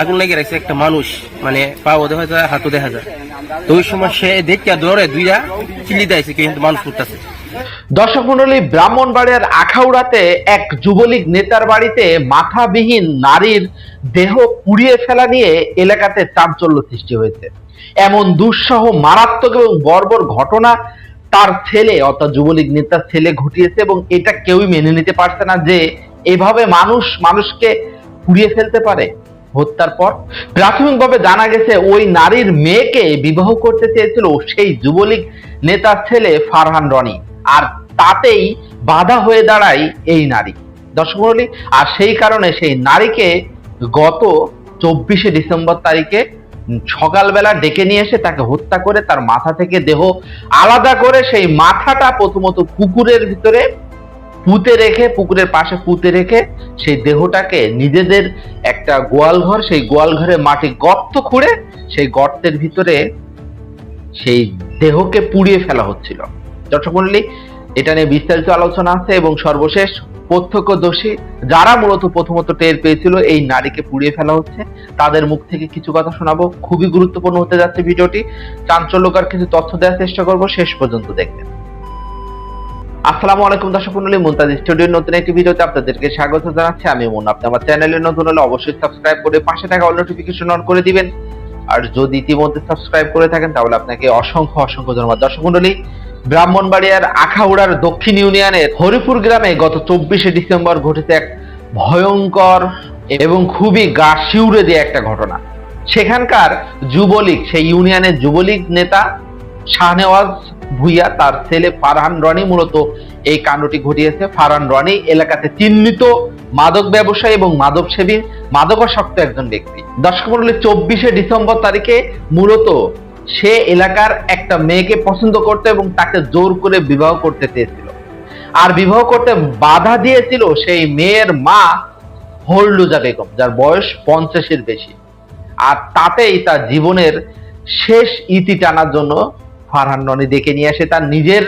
আগুন লেগে রাখছে একটা মানুষ মানে পাও দেখা যায় হাতও দেখা যায়। তো ওই সময় সে দেখে দৌড়ে দুইটা চিল্লি দিয়েছে কিন্তু মানুষ উঠতেছে। দর্শক মন্ডলী, ব্রাহ্মণবাড়িয়ার আখাউড়াতে এক যুবলীগ নেতার বাড়িতে মাথাবিহীন নারীর দেহ পুড়িয়ে ফেলা নিয়ে এলাকাতে চাঞ্চল্য সৃষ্টি হয়েছে। এমন দুঃসহ, মারাত্মক এবং বর্বর ঘটনা তার ছেলে, অর্থাৎ যুবলীগ নেতার ছেলে, ঘটিয়েছে এবং এটা কেউই মেনে নিতে পারছে না যে এভাবে মানুষ, মানুষকে পুড়িয়ে ফেলতে পারে। হত্যার পর প্রাথমিকভাবে জানা গেছে, ওই নারীর মেয়েকে বিবাহ করতে চেয়েছিল সেই যুবলীগ নেতার ছেলে ফারহান রনি। আর তাতেই বাধা হয়ে দাঁড়ায় এই নারী। দর্শক আর সেই কারণে সেই নারীকে গত চব্বিশে ডিসেম্বর তারিখে সকালবেলা ডেকে নিয়ে এসে তাকে হত্যা করে তার মাথা থেকে দেহ আলাদা করে সেই মাথাটা প্রথমত পুকুরের ভিতরে পুঁতে রেখে, পুকুরের পাশে পুঁতে রেখে সেই দেহটাকে নিজেদের একটা গোয়াল ঘর, সেই গোয়াল ঘরে মাটি গর্ত খুঁড়ে সেই গর্তের ভিতরে সেই দেহকে পুড়িয়ে ফেলা হচ্ছিল। দর্শক মন্ডলী, এটা নিয়ে বিস্তারিত আলোচনা আছে এবং সর্বশেষ প্রত্যক্ষদর্শী যারা মূলত প্রথমত টের পেয়েছিল এই নারীকে পুড়িয়ে ফেলা হচ্ছে, তাদের মুখ থেকে কিছু কথা শোনাবো। খুবই গুরুত্বপূর্ণ হতে যাচ্ছে ভিডিওটি। চাঞ্চল্যকর কিছু তথ্য দেওয়ার চেষ্টা করব। শেষ পর্যন্ত দেখবেন। আসসালামু আলাইকুম দর্শক মন্ডলী মুনতাজ স্টুডিওর নতুন একটি ভিডিওতে আপনাদেরকে স্বাগত জানাচ্ছি। আমি মুন আপনি আমার চ্যানেলে নতুন হলে অবশ্যই সাবস্ক্রাইব করে পাশে থাকা অল নোটিফিকেশন অন করে দিবেন। আর যদি ইতিমধ্যে সাবস্ক্রাইব করে থাকেন, তাহলে আপনাকে অসংখ্য অসংখ্য ধন্যবাদ। দর্শক মন্ডলী, ব্রাহ্মণবাড়িয়ার আখাউড়ার দক্ষিণ ইউনিয়নের হরিপুর গ্রামে গত চব্বিশে ডিসেম্বর ঘটেছে এক ভয়ঙ্কর এবং খুবই গা শিউরে দিয়ে একটা ঘটনা। সেখানকার যুবলীগ, সেই ইউনিয়নের যুবলীগ নেতা শাহনেওয়াজ ভুইয়া, তার ছেলে ফারহান রনি মূলত এই কাণ্ডটি ঘটিয়েছে। ফারহান রনি এলাকাতে চিহ্নিত মাদক ব্যবসায়ী এবং মাদক সেবী মাদকাসক্ত একজন ব্যক্তি। দর্শক মন্ডলী চব্বিশে ডিসেম্বর তারিখে মূলত সে এলাকার একটা মেয়েকে পছন্দ করতে এবং তাকে জোর করে বিবাহ করতে চেয়েছিল। আর বিবাহ করতে বাধা দিয়েছিল সেই মেয়ের মা হরলুজা বেগম, যার বয়স পঞ্চাশের বেশি। আর তাতেই তার জীবনের শেষ ইতি টানার জন্য ফারহান রনি ডেকে নিয়ে আসে। তার নিজের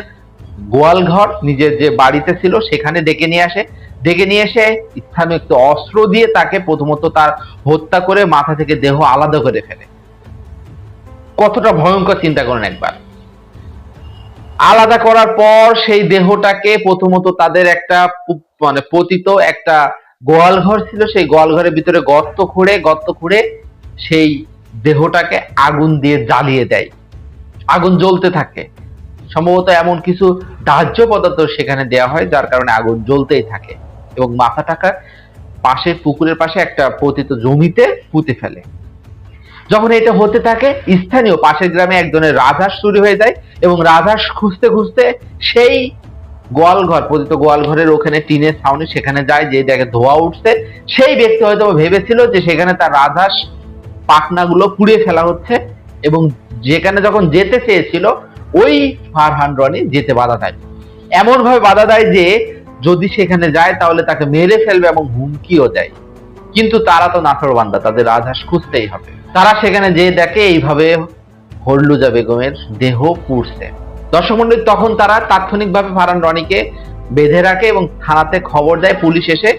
গোয়াল ঘর, নিজের যে বাড়িতে ছিল, সেখানে ডেকে নিয়ে আসে। ডেকে নিয়ে এসে স্থানীয় একটি অস্ত্র দিয়ে তাকে প্রথমত তার হত্যা করে মাথা থেকে দেহ আলাদা করে ফেলে। কতটা ভয়ঙ্কর চিন্তা করেন একবার। আলাদা করার পর সেই দেহটাকে প্রথমত তাদের একটা মানে পতিত একটা গোয়াল ঘর ছিল। সেই গোয়াল ঘরের ভিতরে গর্ত খুঁড়ে গর্ত খুঁড়ে সেই দেহটাকে আগুন দিয়ে জ্বালিয়ে দেয়। আগুন জ্বলতে থাকে। সম্ভবত এমন কিছু দাহ্য পদার্থ সেখানে দেওয়া হয়, যার কারণে আগুন জ্বলতেই থাকে এবং মাথাটাকে পাশের পুকুরের পাশে একটা পতিত জমিতে পুঁতে ফেলে। যখন এটা হতে থাকে, স্থানীয় পাশের গ্রামে একজনের রাজহাঁস চুরি হয়ে যায় এবং রাজহাঁস খুঁজতে খুঁজতে সেই গোয়ালঘর, পতিত গোয়ালঘরের ওখানে টিনের ছাউনি সেখানে যায় যে দেখে ধোয়া উঠছে। সেই ব্যক্তি হয়তো ভেবেছিল যে সেখানে তার রাজহাঁস পাখনাগুলো পুড়িয়ে ফেলা হচ্ছে এবং যেখানে যখন যেতে চেয়েছিল, ওই ফারহান রনি যেতে বাধা দেয়। এমন ভাবে বাধা দেয় যে, যদি সেখানে যায় তাহলে তাকে মেরে ফেলবে এবং হুমকিও দেয়। কিন্তু তারা তো নাফর বান্দা তাদের রাজহাঁস খুঁজতেই হবে। তারা সেখানে যে দেখে এইভাবে হরলুজা বেগমের দেহ পুড়ছে। দর্শক মন্ডলী তখন তারা তাৎক্ষণিকভাবে ফারান রনিকে বেঁধে রাখে এবং থানাতে খবর দেয়। পুলিশ এসে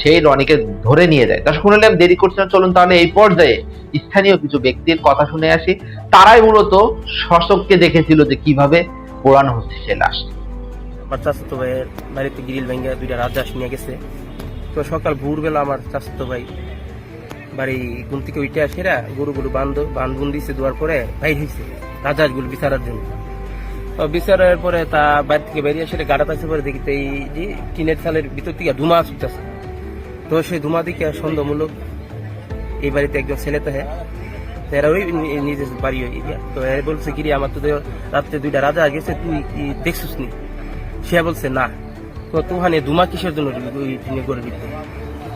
সেই রনিকে ধরে নিয়ে যায়। দর্শক মন্ডলী দেরি করছি না, চলুন তাহলে এই পর্যায়ে স্থানীয় কিছু ব্যক্তির কথা শুনে আসি। তারাই মূলত শশককে দেখেছিল যে কীভাবে পোড়ানো হচ্ছে সে লাশ। আমার ভাইয়ের বাড়িতে গ্রিল ভেঙে দুইটা রাজহাঁস নিয়ে গেছে। তো সকাল ভোরবেলা আমার চাচাতো ভাই বাড়ি ঘুম থেকে উঠে আসেরা গরুগুলো বান্ধ বান্ধবন দিছে দেওয়ার পরে বাইর হয়েছে রাজহাঁসগুলো বিচারার জন্য। তো বিচারের পরে তা বাড়ি থেকে বেরিয়ে আসলে গাড়া পাশে পরে দেখি তো এই যে টিনের চালের ভিতর থেকে ধুমা আসতেছে তো সেই ধুমা দিকে সন্দেহমূলক এই বাড়িতে একজন ছেলে তো হ্যাঁ। এরা ওই নিজের বাড়ি ওই এরিয়া। তো এরা বলছে কি রে, আমার তো রাত্রে দুইটা রাজা গেছে তুই কি দেখছিস নি? সে বলছে না। তো তুহানে ধুমা কিসের জন্য ওই করে দিতে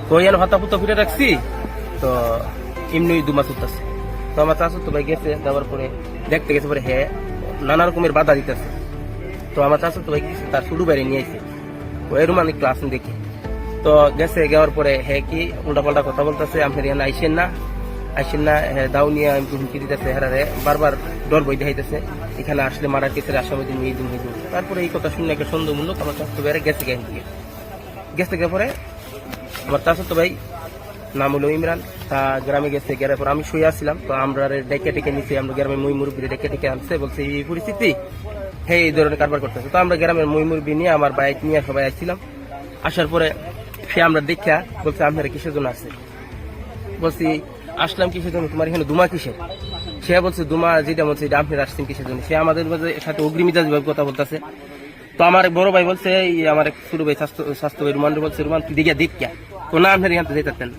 তো ইয়ান হাতা পুতা ফিরে রাখছি তো এমনি দুমা তুলতেছে তো আমার চাষু তো ভাই গেছে যাওয়ার পরে দেখতে গেছে পরে হ্যাঁ নানা রকমের বাধা দিতেছে। তো আমার চাষু তো ভাই তার শুরু বাইরে নিয়ে আসছে এরম আমি ক্লাস দেখি। তো গেছে যাওয়ার পরে হ্যাঁ কি উল্টা পাল্টা কথা বলতেছে, আমি এখানে আইসেন না। আইসেন না দাও নিয়ে আমি হুমকি দিতেছে হেরারে বারবার ডর বই দেখাইতেছে এখানে আসলে মারার কেসের আসামি দিন এই দিন। তারপরে এই কথা শুনে একটা সন্দেহমূলক আমার চাষু বাইরে গেছে গেছে গেছে গিয়ে পরে আমার চাষু তো ভাই, নাম হলো ইমরান, তা গ্রামে গেছে গেরার পর আমি শুয়ে আসছিলাম তো আমরা ডেকে ডেকে নিচে আমরা গ্রামের মই মুরব্বী ডেকে ডেকে আনছে, বলছে, এই পরিস্থিতি হ্যাঁ এই ধরনের কারবার করতেছে। তো আমরা গ্রামের মই মুরব্বী নিয়ে, আমার বাইক নিয়ে সবাই আসছিলাম। আসার পরে সে আমরা দেখা, বলছে, আপনারা কিসের জন্য আসছে বলছি, আসলাম কিসের জন্য? তোমার এখানে দুমা কিসের? সে বলছে দুমা যেটা বলছে, এটা আপনি আসছেন কিসের জন্য? সে আমাদের সাথে অগ্রিমিতাজ ভাবে কথা বলতেছে। তো আমার বড় ভাই বলছে আমার এক ছোট ভাই স্বাস্থ্য স্বাস্থ্য ভাই রুমান বলছে রুমান তুই দেখে দেখ কে? তো না, আপনার এখান থেকে যেতেন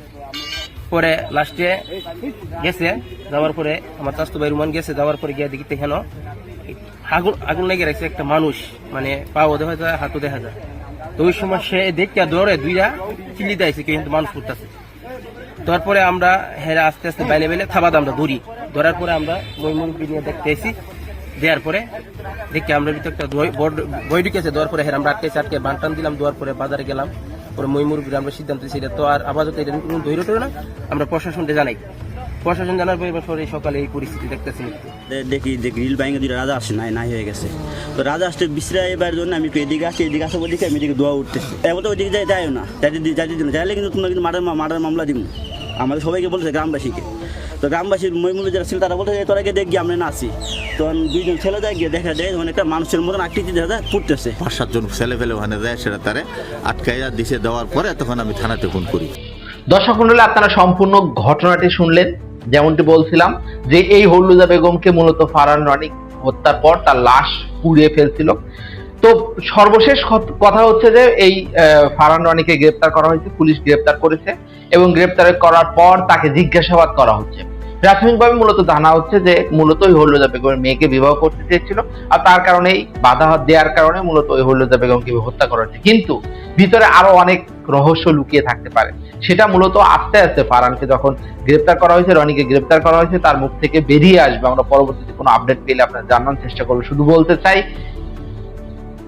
পরে লাস্টে গেছে, যাওয়ার পরে আমার স্বাস্থ্য ভাই রুমান গেছে, যাওয়ার পরে গিয়ে দেখি এখানে আগুন আগুন লেগে রাখছে একটা মানুষ মানে পাও দেখা যায়, হাতও দেখা যায়। তো ওই সময় সে দেখে দৌড়ে দুইটা চিল্লি দিয়েছে কিন্তু মানুষ করতেছে। তারপরে আমরা হেরা আস্তে আস্তে বাইলে বাইলে থাবাদ আমরা ধরি ধরার পরে আমরা মই মুরব্বী নিয়ে দেখতে এসি দেওয়ার পরে দেখি আমরা ভিতরে একটা বই ঢুকেছে, দেওয়ার পরে হেরা আমরা আটকে আটকে বানটান দিলাম, দেওয়ার পরে বাজারে গেলাম। পরে মই মুরব্বী আমরা সিদ্ধান্ত নিয়েছি, এটা তো আর আপাতত এটা ধৈর্য না, আমরা প্রশাসনকে জানাই। প্রশাসন জানার পরে সকালে এই পরিস্থিতি দেখতেছি। দেখি যে গ্রিল ব্যাঙ্গে দুটো রাজা আসে নাই নাই হয়ে গেছে। তো রাজা আসতে বিশ্রায় এবার জন্য আমি একটু এদিকে আসি এদিকে আসব দেখে আমি এদিকে দোয়া উঠতেছি। এবার তো ওইদিকে যাই যাইও না যাইতে যাইতে দিন না। চাইলে কিন্তু তোমরা কিন্তু মার্ডার মার্ডার মামলা দিব। আমাদের সবাইকে বলছে গ্রামবাসীকে। তো গ্রামবাসীর মহিমূল্য যারা ছিল তারা বলতে তোরা গিয়ে দেখ আমরা নাচি তো দুইজন ছেলে যায় গিয়ে দেখা যায় অনেকটা মানুষের মতন আকৃতি দেখা যায় ফুটতেছে। পাঁচ সাতজন ছেলে ফেলে ওখানে যায় সেটা তারে আটকাইয়া দিছে দেওয়ার পরে তখন আমি থানাতে ফোন করি। দর্শক মন্ডলী আপনারা সম্পূর্ণ ঘটনাটি শুনলেন। যেমনটি বলছিলাম যে এই হল্লুদা বেগমকে মূলত ফারান রানী হত্যার পর তার লাশ পুড়িয়ে ফেলছিল। তো সর্বশেষ কথা হচ্ছে যে এই ফারান রানীকে গ্রেপ্তার করা হয়েছে, পুলিশ গ্রেপ্তার করেছে এবং গ্রেপ্তার করার পর তাকে জিজ্ঞাসাবাদ করা হচ্ছে। প্রাথমিকভাবে মূলত জানা হচ্ছে যে মূলত ওই হল্লুদা বেগমের মেয়েকে বিবাহ করতে চেয়েছিল আর তার কারণেই বাধা দেওয়ার কারণে মূলত ওই হল্লুদা বেগমকে হত্যা করা হচ্ছে। কিন্তু ভিতরে আরও অনেক রহস্য লুকিয়ে থাকতে পারে। সেটা মূলত আস্তে আস্তে ফারানকে যখন গ্রেপ্তার করা হয়েছে, রনিকে গ্রেপ্তার করা হয়েছে, তার মুখ থেকে বেরিয়ে আসবে। আমরা পরবর্তীতে কোনো আপডেট পেলে আপনার জানার চেষ্টা করব। শুধু বলতে চাই,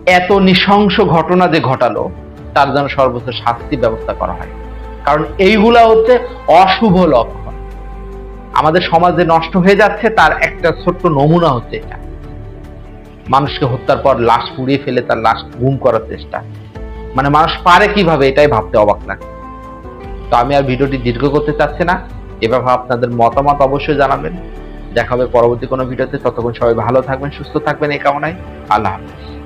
এত নৃশংস ঘটনা যে ঘটালো, তার যেন সর্বোচ্চ শাস্তি ব্যবস্থা করা হয়। কারণ এইগুলা হচ্ছে অশুভ লক্ষণ। আমাদের সমাজে নষ্ট হয়ে যাচ্ছে, তার একটা ছোট্ট নমুনা হচ্ছে এটা। মানুষকে হত্যার পর লাশ পুড়িয়ে ফেলে তার লাশ গুম করার চেষ্টা। মানে মানুষ পারে কীভাবে, এটাই ভাবতে অবাক লাগে তো আমি আর ভিডিওটি দীর্ঘ করতে চাচ্ছি না। এভাবে আপনাদের মতামত অবশ্যই জানাবেন। দেখা হবে পরবর্তী কোনো ভিডিওতে। ততক্ষণ সবাই ভালো থাকবেন, সুস্থ থাকবেন এই কামনায়। আল্লাহ হাফিজ।